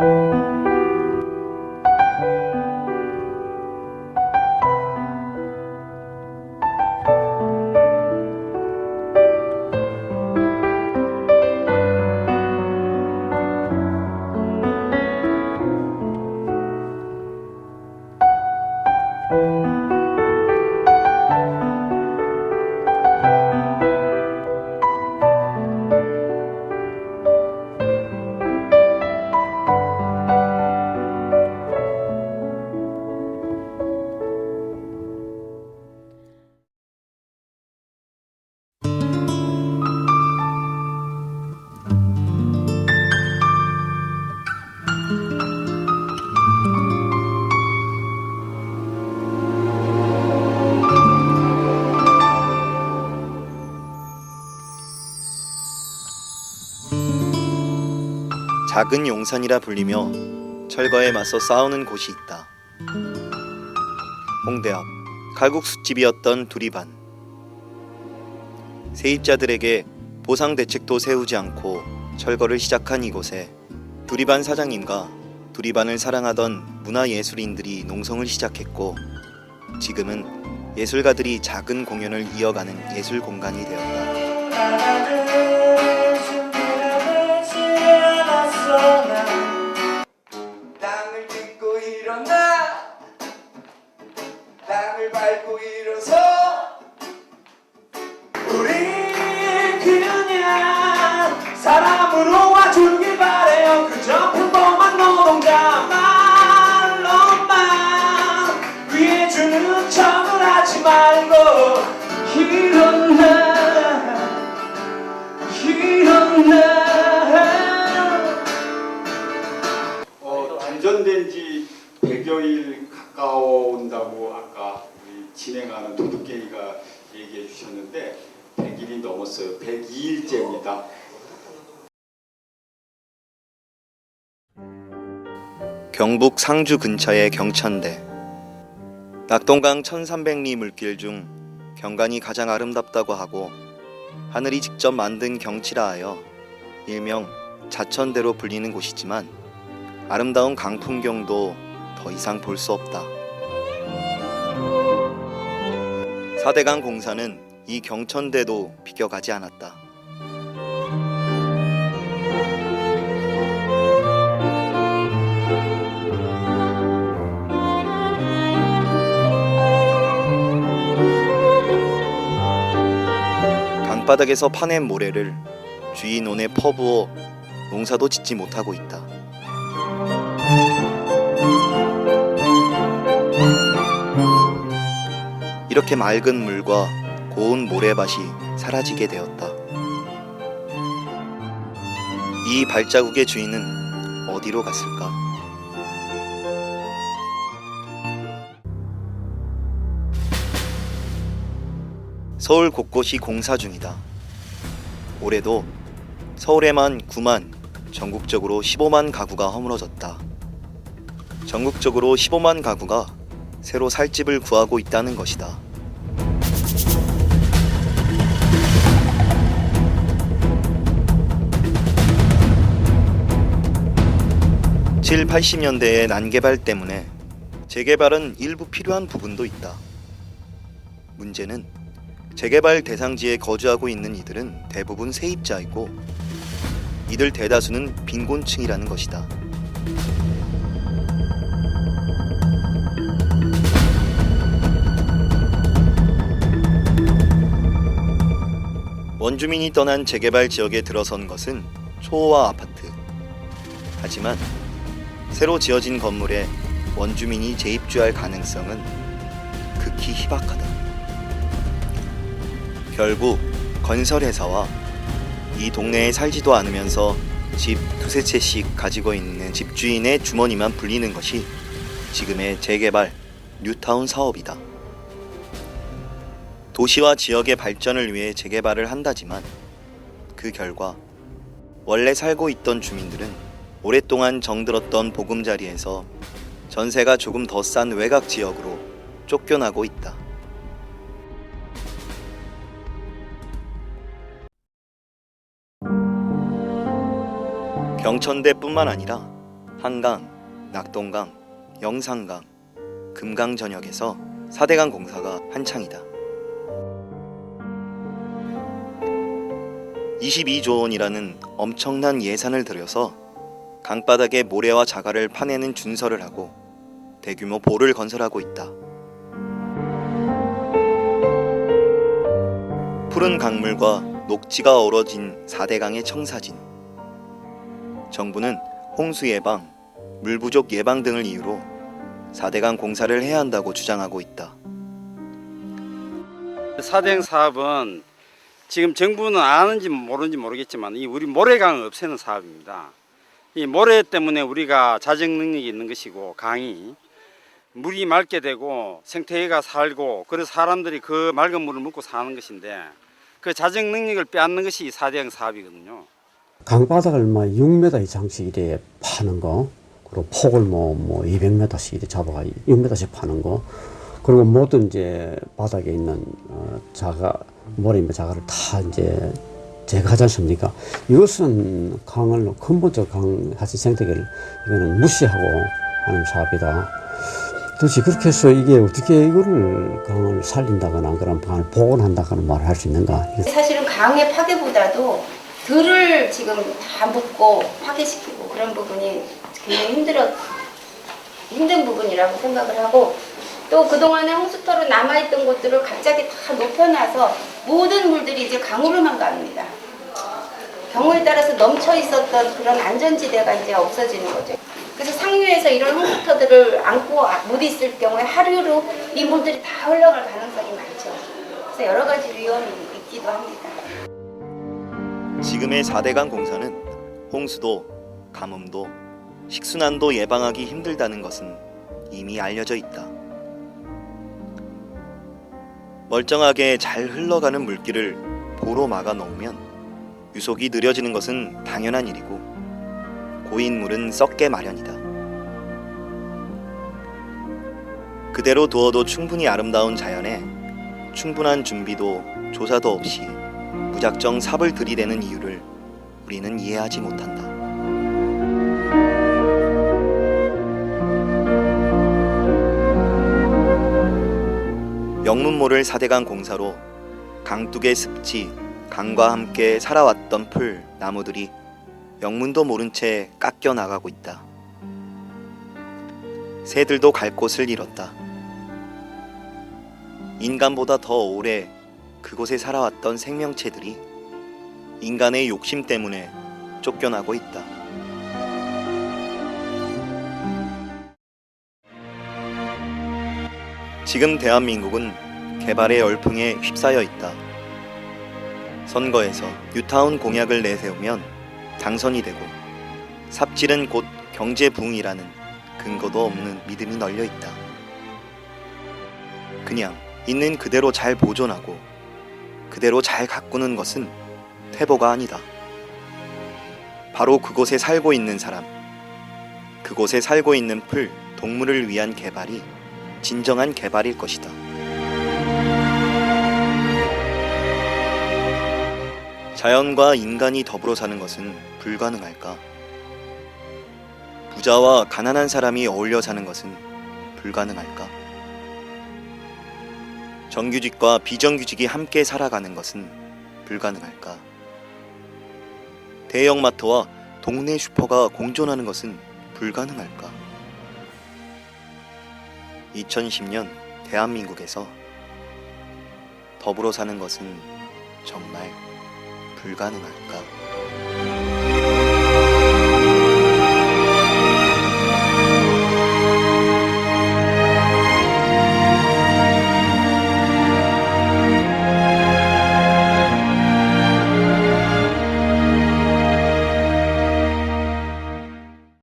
Música 작은 용산이라 불리며 철거에 맞서 싸우는 곳이 있다. 홍대 앞 칼국수집이었던 두리반. 세입자들에게 보상 대책도 세우지 않고 철거를 시작한 이곳에 두리반 사장님과 두리반을 사랑하던 문화예술인들이 농성을 시작했고 지금은 예술가들이 작은 공연을 이어가는 예술 공간이 되었다. 어, 단전된 지 100여일 가까워 온다고 아까 우리 진행하는 도둑갱이가 얘기해 주셨는데 100일이 넘었어요. 102일째입니다. 경북 상주 근처의 경천대 낙동강 1300리 물길 중 경관이 가장 아름답다고 하고 하늘이 직접 만든 경치라 하여 일명 자천대로 불리는 곳이지만 아름다운 강풍경도 더 이상 볼 수 없다. 사대강 공사는 이 경천대도 비껴가지 않았다. 강바닥에서 파낸 모래를 주위 논에 퍼부어 농사도 짓지 못하고 있다. 이렇게 맑은 물과 고운 모래밭이 사라지게 되었다. 이 발자국의 주인은 어디로 갔을까? 서울 곳곳이 공사 중이다. 올해도 서울에만 9만, 전국적으로 15만 가구가 허물어졌다. 전국적으로 15만 가구가 새로 살 집을 구하고 있다는 것이다. 칠 80년대의 난개발 때문에 재개발은 일부 필요한 부분도 있다. 문제는 재개발 대상지에 거주하고 있는 이들은 대부분 세입자이고 이들 대다수는 빈곤층이라는 것이다. 원주민이 떠난 재개발 지역에 들어선 것은 초호화 아파트. 하지만 새로 지어진 건물에 원주민이 재입주할 가능성은 극히 희박하다. 결국 건설 회사와 이 동네에 살지도 않으면서 집 두세 채씩 가지고 있는 집주인의 주머니만 불리는 것이 지금의 재개발 뉴타운 사업이다. 도시와 지역의 발전을 위해 재개발을 한다지만 그 결과 원래 살고 있던 주민들은 오랫동안 정들었던 보금자리에서 전세가 조금 더 싼 외곽 지역으로 쫓겨나고 있다. 경천대뿐만 아니라 한강, 낙동강, 영산강, 금강 전역에서 4대강 공사가 한창이다. 22조 원이라는 엄청난 예산을 들여서 강바닥에 모래와 자갈을 파내는 준설을 하고 대규모 보를 건설하고 있다. 푸른 강물과 녹지가 어우러진 4대강의 청사진. 정부는 홍수 예방, 물 부족 예방 등을 이유로 4대강 공사를 해야 한다고 주장하고 있다. 사대강 사업은 지금 정부는 아는지 모르는지 모르겠지만 이 우리 모래강을 없애는 사업입니다. 이 모래 때문에 우리가 자정 능력이 있는 것이고 강이 물이 맑게 되고 생태계가 살고 그래서 사람들이 그 맑은 물을 먹고 사는 것인데 그 자정 능력을 빼앗는 것이 이 사대강 사업이거든요. 강바닥을 뭐 6m 이상씩 이래 파는 거, 그리고 폭을 뭐, 뭐 200m씩 이래 잡아가 6m씩 파는 거, 그리고 모든 이제 바닥에 있는 어, 자가, 모래며 자갈을 다 이제 제거하지 않습니까? 이것은 강을, 근본적 강 하체 생태계를 이거는 무시하고 하는 사업이다. 도대체 그렇게 해서 이게 어떻게 이거를 강을 살린다거나 그런 강을 복원한다거나 말을 할 수 있는가? 사실은 강의 파괴보다도 들을 지금 다 묶고 파괴시키고 그런 부분이 굉장히 힘들어 힘든 부분이라고 생각을 하고 또 그동안에 홍수터로 남아있던 곳들을 갑자기 다 높여놔서 모든 물들이 이제 강으로만 갑니다. 경우에 따라서 넘쳐 있었던 그런 안전지대가 이제 없어지는 거죠. 그래서 상류에서 이런 홍수터들을 안고 못 있을 경우에 하류로 이 물들이 다 흘러갈 가능성이 많죠. 그래서 여러 가지 위험이 있기도 합니다. 지금의 4대강 공사는 홍수도, 가뭄도, 식순환도 예방하기 힘들다는 것은 이미 알려져 있다. 멀쩡하게 잘 흘러가는 물길을 보로 막아 놓으면 유속이 느려지는 것은 당연한 일이고 고인 물은 썩게 마련이다. 그대로 두어도 충분히 아름다운 자연에 충분한 준비도 조사도 없이 무작정 삽을 들이대는 이유를 우리는 이해하지 못한다. 영문 모를 4대강 공사로 강둑의 습지, 강과 함께 살아왔던 풀, 나무들이 영문도 모른 채 깎여 나가고 있다. 새들도 갈 곳을 잃었다. 인간보다 더 오래 그곳에 살아왔던 생명체들이 인간의 욕심 때문에 쫓겨나고 있다. 지금 대한민국은 개발의 열풍에 휩싸여 있다. 선거에서 뉴타운 공약을 내세우면 당선이 되고 삽질은 곧 경제 부흥이라는 근거도 없는 믿음이 널려 있다. 그냥 있는 그대로 잘 보존하고 그대로 잘 가꾸는 것은 퇴보가 아니다. 바로 그곳에 살고 있는 사람, 그곳에 살고 있는 풀, 동물을 위한 개발이 진정한 개발일 것이다. 자연과 인간이 더불어 사는 것은 불가능할까? 부자와 가난한 사람이 어울려 사는 것은 불가능할까? 정규직과 비정규직이 함께 살아가는 것은 불가능할까? 대형마트와 동네 슈퍼가 공존하는 것은 불가능할까? 2010년 대한민국에서 더불어 사는 것은 정말 불가능할까?